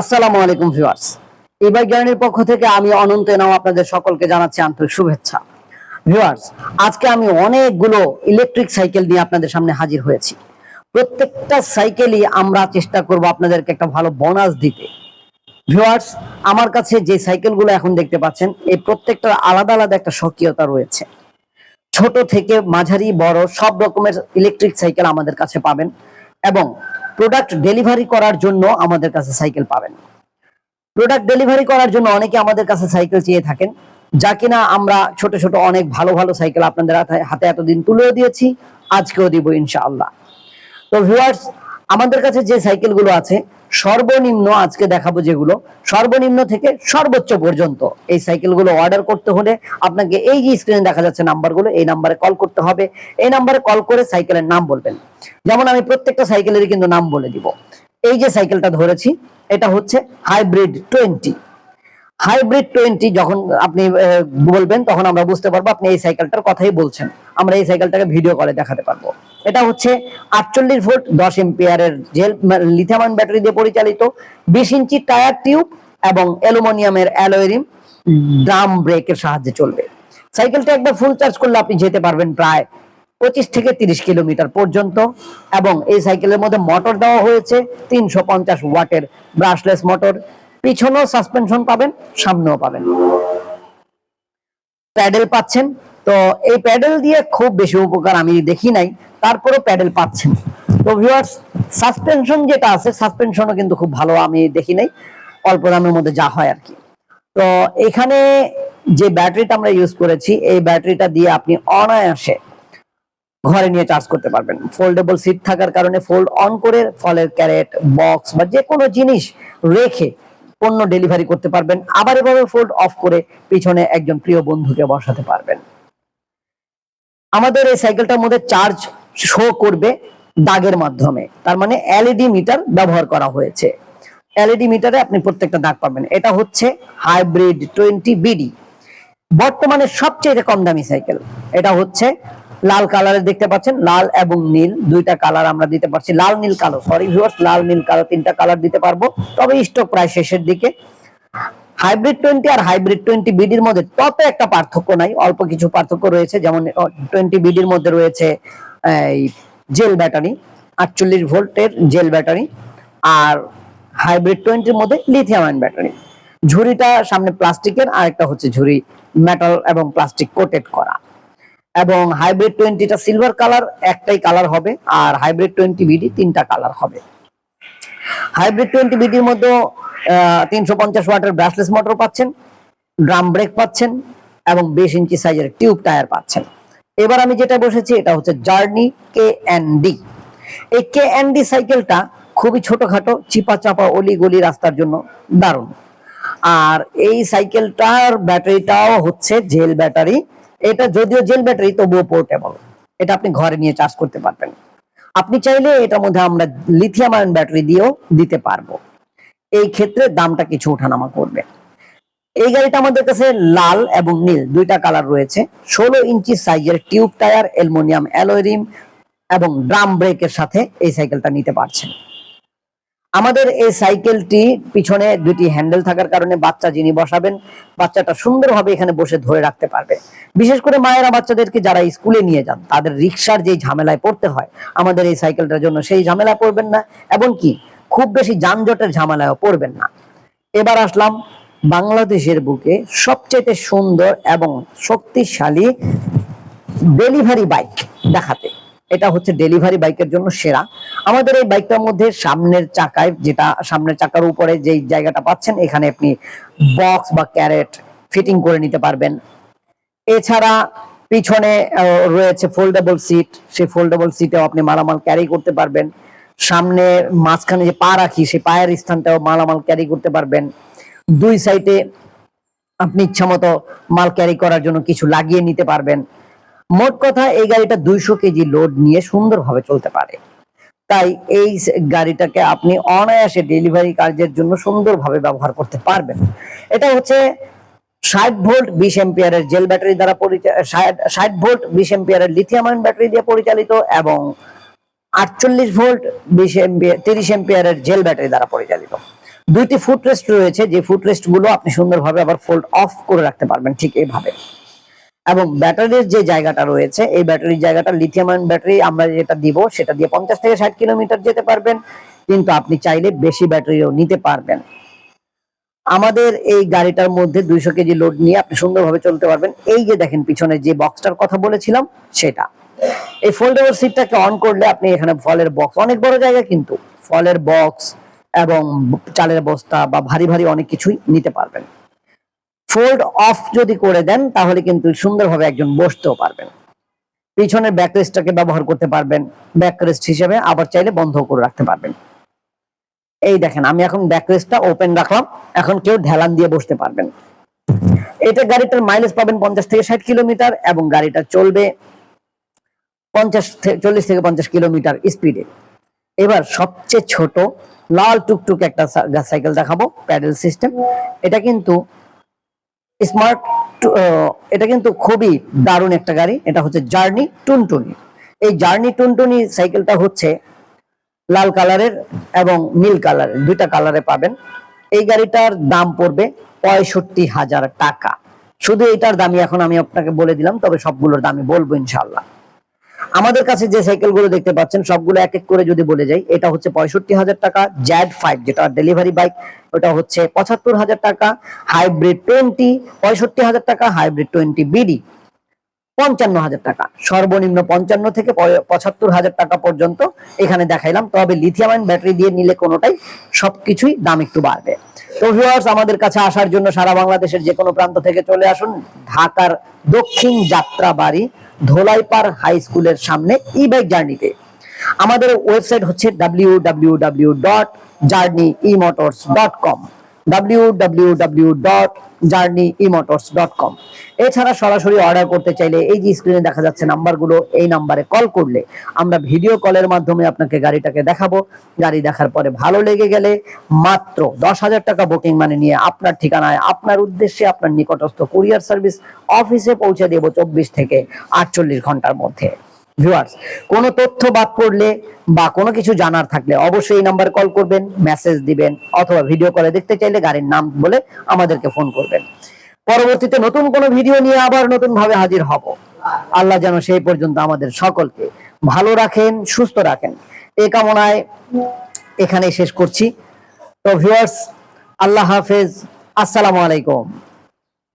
আসসালামু আলাইকুম ভিউয়ার্স। এই বাইক জার্নির পক্ষ থেকে আমি অনন্ত এনাও আপনাদের সকলকে জানাচ্ছি আন্তরিক শুভেচ্ছা। ভিউয়ার্স, আজকে আমি অনেকগুলো ইলেকট্রিক সাইকেল নিয়ে আপনাদের সামনে হাজির হয়েছি। প্রত্যেকটা সাইকেলই আমরা চেষ্টা করব আপনাদেরকে একটা ভালো বোনাস দিতে। ভিউয়ার্স, আমার কাছে যে সাইকেলগুলো এখন দেখতে পাচ্ছেন, এই প্রত্যেকটার আলাদা আলাদা একটা স্বকীয়তা রয়েছে। ছোট থেকে মাঝারি, বড়, সব রকমের ইলেকট্রিক সাইকেল আমাদের কাছে পাবেন। এবং প্রোডাক্ট ডেলিভারি করার জন্য আমাদের কাছে সাইকেল পাবেন। প্রোডাক্ট ডেলিভারি করার জন্য অনেকে আমাদের কাছে সাইকেল চেয়ে থাকেন, যা কিনা আমরা ছোট ছোট অনেক ভালো ভালো সাইকেল আপনাদের হাতে- এতদিন তুলেও দিয়েছি, আজকেও দিব ইনশাআল্লাহ। তো ভিউয়ার্স আমাদের কাছে যে সাইকেলগুলো আছে, সর্বনিম্ন আজকে দেখাবো যেগুলো, সর্বনিম্ন থেকে সর্বোচ্চ পর্যন্ত এই সাইকেলগুলো অর্ডার করতে হলে আপনাকে এই যে স্ক্রিনে দেখা যাচ্ছে নাম্বারগুলো, এই নাম্বারে কল করতে হবে। এই নাম্বারে কল করে সাইকেলের নাম বলবেন। যেমন আমি প্রত্যেকটা সাইকেলেরই কিন্তু নাম বলে দিব। এই যে সাইকেলটা ধরেছি, এটা হচ্ছে হাইব্রিড টোয়েন্টি হাইব্রিড টোয়েন্টি যখন আপনি বলবেন, তখন আমরা বুঝতে পারব আপনি এই সাইকেলটার কথাই বলছেন। আমরা এই সাইকেলটাকে ভিডিও কলে দেখাতে পারব। এটা হচ্ছে আটচল্লিশ ভোল্ট, দশ এম্পিয়ারের জেল লিথিয়াম ব্যাটারি দিয়ে পরিচালিত, বিশ ইঞ্চি টায়ার টিউব এবং অ্যালুমিনিয়ামের অ্যালোয়েরিম ড্রাম ব্রেকের সাহায্যে চলবে। সাইকেলটা একবার ফুল চার্জ করলে আপনি যেতে পারবেন প্রায় পঁচিশ থেকে তিরিশ কিলোমিটার পর্যন্ত এবং এই সাইকেলের মধ্যে মোটর দেওয়া হয়েছে, তিনশো পঞ্চাশ ওয়াটের ব্রাশলেস মোটর পিছনেও সাসপেনশন পাবেন, সামনেও পাবেন। প্যাডেল পাচ্ছেন, তো এই প্যাডেল দিয়ে খুব বেশি উপকার আমি দেখি নাই, তারপরেও প্যাডেল পাচ্ছেন। তো ভিউয়ার্স সাসপেনশন যেটা আছে সাসপেনশনও কিন্তু খুব ভালো আমি দেখি নাই, অল্প দামের মধ্যে যা হয় আর কি। তো এখানে যে ব্যাটারিটা আমরা ইউজ করেছি, এই ব্যাটারিটা দিয়ে আপনি অনায়াসে ঘরে নিয়ে চার্জ করতে পারবেন। ফোল্ডেবল সিট থাকার কারণে ফোল্ড অন করে, ফলের ক্যারেট বক্স বা যে কোনো জিনিস রেখে পণ্য ডেলিভারি করতে পারবেন। আবার এভাবে ফোল্ড অফ করে পিছনে একজন প্রিয় বন্ধুকে বসাতে পারবেন। আমাদের এই সাইকেলটার মধ্যে চার্জ শো করবে দাগের মাধ্যমে। তার মানে এলইডি মিটার ব্যবহার করা হয়েছে। এলইডি মিটারে আপনি প্রত্যেকটা দাগ পাবেন। এটা হচ্ছে হাইব্রিড টোয়েন্টি বিডি বর্তমানে সবচেয়ে কম দামি সাইকেল এটা হচ্ছে লাল কালারে দেখতে পাচ্ছেন, লাল এবং নীল, দুইটা কালার আমরা দিতে পারছি। লাল, নীল, কালো। সরি ভিউয়ার্স লাল, নীল, কালো তিনটা কালার দিতে পারব। তবে স্টক প্রায় শেষের দিকে। হাইব্রিড টোয়েন্টি আর হাইব্রিড টোয়েন্টি বিডির মধ্যে তত একটা পার্থক্য নাই, অল্প কিছু পার্থক্য রয়েছে। যেমন টোয়েন্টি বিডির মধ্যে রয়েছে, এই জেল ব্যাটারি আটচল্লিশ ভোল্টের জেল ব্যাটারি আর হাইব্রিড টোয়েন্টির মধ্যে লিথিয়াম আয়ন ব্যাটারি ঝুড়িটা সামনে প্লাস্টিকের আর একটা হচ্ছে ঝুড়ি মেটাল এবং প্লাস্টিক কোটেড করা। এবং হাইব্রিড টোয়েন্টিটা সিলভার কালার একটাই কালার হবে, আর হাইব্রিড টোয়েন্টি বিডি তিনটা কালার হবে। হাইব্রিড টোয়েন্টি বিডির মধ্যে তিনশো পঞ্চাশ ওয়াটের ব্রাশলেস মোটর পাচ্ছেন ড্রাম ব্রেক পাচ্ছেন, এবং বিশ ইঞ্চি সাইজের টিউব টায়ার পাচ্ছেন। এবার আমি যেটা বসেছি, এটা হচ্ছে জার্নি কে এন ডি এই কে এন ডি সাইকেলটা খুবই ছোটখাটো চিপা চাপা অলি গলি রাস্তার জন্য দারুণ। আর এই সাইকেলটার ব্যাটারিটাও হচ্ছে জেল ব্যাটারি এটা যদিও জেল ব্যাটারি, তবুও পোর্টেবল এটা আপনি ঘরে নিয়ে চার্জ করতে পারবেন। আপনি চাইলে এটার মধ্যে আমরা লিথিয়াম আয়ন ব্যাটারি দিয়েও দিতে পারব। এই ক্ষেত্রে দামটা কিছু ওঠানামা করবে। এই গাড়িটা আমাদের কাছে লাল এবং নীল, দুইটা কালার রয়েছে। ষোলো ইঞ্চি সাইজের টিউব টায়ার অ্যালুমিনিয়াম অ্যালোরিম এবং ড্রাম ব্রেকের সাথে এই সাইকেলটা নিতে পারছেন। আমাদের এই সাইকেলটি পিছনে দুটি হ্যান্ডেল থাকার কারণে বাচ্চা যিনি বসাবেন, বাচ্চাটা সুন্দরভাবে এখানে বসে ধরে রাখতে পারবে। বিশেষ করে মায়েরা বাচ্চাদেরকে যারা স্কুলে নিয়ে যান, তাদের রিক্সার যে ঝামেলায় পড়তে হয়, আমাদের এই সাইকেলটার জন্য সেই ঝামেলা পড়বেন না এবং কি খুব বেশি যানজটের ঝামেলায়ও পড়বেন না। এবার আসলাম বাংলাদেশের বুকে সবচেয়ে সুন্দর এবং শক্তিশালী ডেলিভারি বাইক দেখাতে। এটা হচ্ছে ডেলিভারি বাইকের জন্য সেরা। আমাদের এই বাইকটার মধ্যে সামনের চাকায় যেটা সামনের চাকার উপরে যে জায়গাটা পাচ্ছেন, এখানে আপনি বক্স বা ক্যারেট ফিটিং করে নিতে পারবেন। এছাড়া পিছনে রয়েছে ফোল্ডেবল সিট সেই ফোল্ডেবল সিটেও আপনি মালামাল ক্যারি করতে পারবেন। সামনে মাঝখানে যে পা রাখি, সেই পায়ের স্থানটাও মালামাল ক্যারি করতে পারবেন। দুই সাইডে আপনি ইচ্ছা মতো মাল ক্যারি করার জন্য কিছু লাগিয়ে নিতে পারবেন। মোট কথা, এই গাড়িটা দুইশো কেজি লোড নিয়ে সুন্দরভাবে চলতে পারে। তাই এই গাড়িটাকে আপনি অনায়াসে ডেলিভারি কার্যের জন্য সুন্দরভাবে ব্যবহার করতে পারবেন। এটা হচ্ছে ষাট ভোল্ট বিশ এম্পিয়ারের জেল ব্যাটারি দ্বারা ষাট ভোল্ট বিশ এম্পিয়ারের লিথিয়াম আয়ন ব্যাটারি দিয়ে পরিচালিত এবং আটচল্লিশ ভোল্ট বিশ এম্পিয়ার তিরিশ এম্পিয়ারের জেল ব্যাটারি দ্বারা পরিচালিত। দুইটি ফুটরেস্ট রয়েছে, যে ফুট রেস্টগুলো আপনি সুন্দরভাবে আবার ফোল্ড অফ করে রাখতে পারবেন ঠিক এইভাবে। এবং ব্যাটারির যে জায়গাটা রয়েছে, এই ব্যাটারির জায়গাটা লিথিয়াম আয়ন ব্যাটারি আমরা যেটা দিব, সেটা দিয়ে পঞ্চাশ থেকে ষাট কিলোমিটার যেতে পারবেন। কিন্তু আপনি চাইলে বেশি ব্যাটারিও নিতে পারবেন। আমাদের এই গাড়িটার মধ্যে দুইশো কেজি লোড নিয়ে আপনি সুন্দরভাবে চলতে পারবেন। এই যে দেখেন পিছনে যে বক্সটার কথা বলেছিলাম, সেটা। এই ফোল্ডেবল সিটটাকে অন করলে আপনি এখানে ফলের বক্স অনেক বড় জায়গা কিন্তু, ফলের বক্স এবং চালের বস্তা বা ভারী ভারী অনেক কিছুই নিতে পারবেন। ফোল্ড অফ যদি করে দেন, তাহলে কিন্তু সুন্দরভাবে একজন বসতেও পারবেন। পিছনের ব্যাকরেস্টটাকে ব্যবহার করতে পারবেন ব্যাকরেস্ট হিসেবে আবার চাইলে বন্ধ করে রাখতে পারবেন। এই দেখেন, আমি এখন ব্যাকরেস্টটা ওপেন রাখলাম, এখন কেউ ঢেলান দিয়ে বসতে পারবেন। এটা গাড়িটার মাইলেজ পাবেন পঞ্চাশ থেকে ষাট কিলোমিটার এবং গাড়িটা চলবে পঞ্চাশ চল্লিশ থেকে পঞ্চাশ কিলোমিটার স্পিডে এবার সবচেয়ে ছোট, লাল টুকটুক একটা সাইকেল দেখাবো প্যাডেল সিস্টেম এটা কিন্তু স্মার্ট এটা কিন্তু খুবই দারুণ একটা গাড়ি। এটা হচ্ছে জার্নি টুনটুনি। এই জার্নি টুনটুনি সাইকেলটা হচ্ছে লাল কালারের এবং নীল কালারের, দুইটা কালারে পাবেন। এই গাড়িটার দাম পড়বে পঁয়ষট্টি হাজার টাকা। শুধু এটার দামই এখন আমি আপনাকে বলে দিলাম, তবে সবগুলোর দামই বলব ইনশাল্লাহ আমাদের কাছে যে সাইকেলগুলো দেখতে পাচ্ছেন, সবগুলো এক এক করে যদি বলে যাই, এটা হচ্ছে পঁয়ষট্টি হাজার টাকা জ্যাড ফাইভ, যেটা ডেলিভারি বাইক, ওটা হচ্ছে পঁচাত্তর হাজার টাকা, হাইব্রিড টোয়েন্টি, পঁয়ষট্টি হাজার টাকা, হাইব্রিড টোয়েন্টি বিডি, পঞ্চান্ন হাজার টাকা। সর্বনিম্ন পঞ্চান্ন থেকে পঁচাত্তর হাজার টাকা পর্যন্ত এখানে দেখাইলাম। তবে লিথিয়াম ব্যাটারি দিয়ে নিলে কোনোটাই সবকিছুই দাম একটু বাড়বে। তো ভিউয়ার্স আমাদের কাছে আসার জন্য সারা বাংলাদেশের যে কোনো প্রান্ত থেকে চলে আসুন। ঢাকার দক্ষিণ যাত্রাবাড়ি ধোলাইপাড় হাই স্কুলের সামনে ই বাইক জার্নিতে আমাদের ওয়েবসাইট হচ্ছে W W W dot journey E motors dot com com এছাড়া সরাসরি অর্ডার করতে চাইলে এই যে স্ক্রিনে দেখা যাচ্ছে নাম্বারগুলো এই নাম্বারে কল করলে আমরা ভিডিও কলের মাধ্যমে আপনাকে গাড়িটাকে দেখাবো। গাড়ি দেখার পরে ভালো লেগে গেলে মাত্র দশ হাজার টাকা বুকিং মানে নিয়ে আপনার ঠিকানায়, আপনার উদ্দেশ্যে আপনার নিকটস্থ কুরিয়ার সার্ভিস অফিসে পৌঁছে দেবো চব্বিশ থেকে আটচল্লিশ ঘণ্টার মধ্যে। ভিউয়ার্স কোনো তথ্য বাদ পড়লে বা কোনো কিছু জানার থাকলে অবশ্যই এই নাম্বার কল করবেন মেসেজ দিবেন অথবা ভিডিও কলে দেখতে চাইলে গাড়ির নাম বলে আমাদেরকে ফোন করবেন। পরবর্তীতে নতুন কোনো ভিডিও নিয়ে আবার নতুন ভাবে হাজির হব। আল্লাহ যেন সেই পর্যন্ত আমাদের সকলকে ভালো রাখেন, সুস্থ রাখেন। এ কামনায় এখানে শেষ করছি। তো ভিউয়ার্স আল্লাহ হাফেজ। আসসালামু আলাইকুম।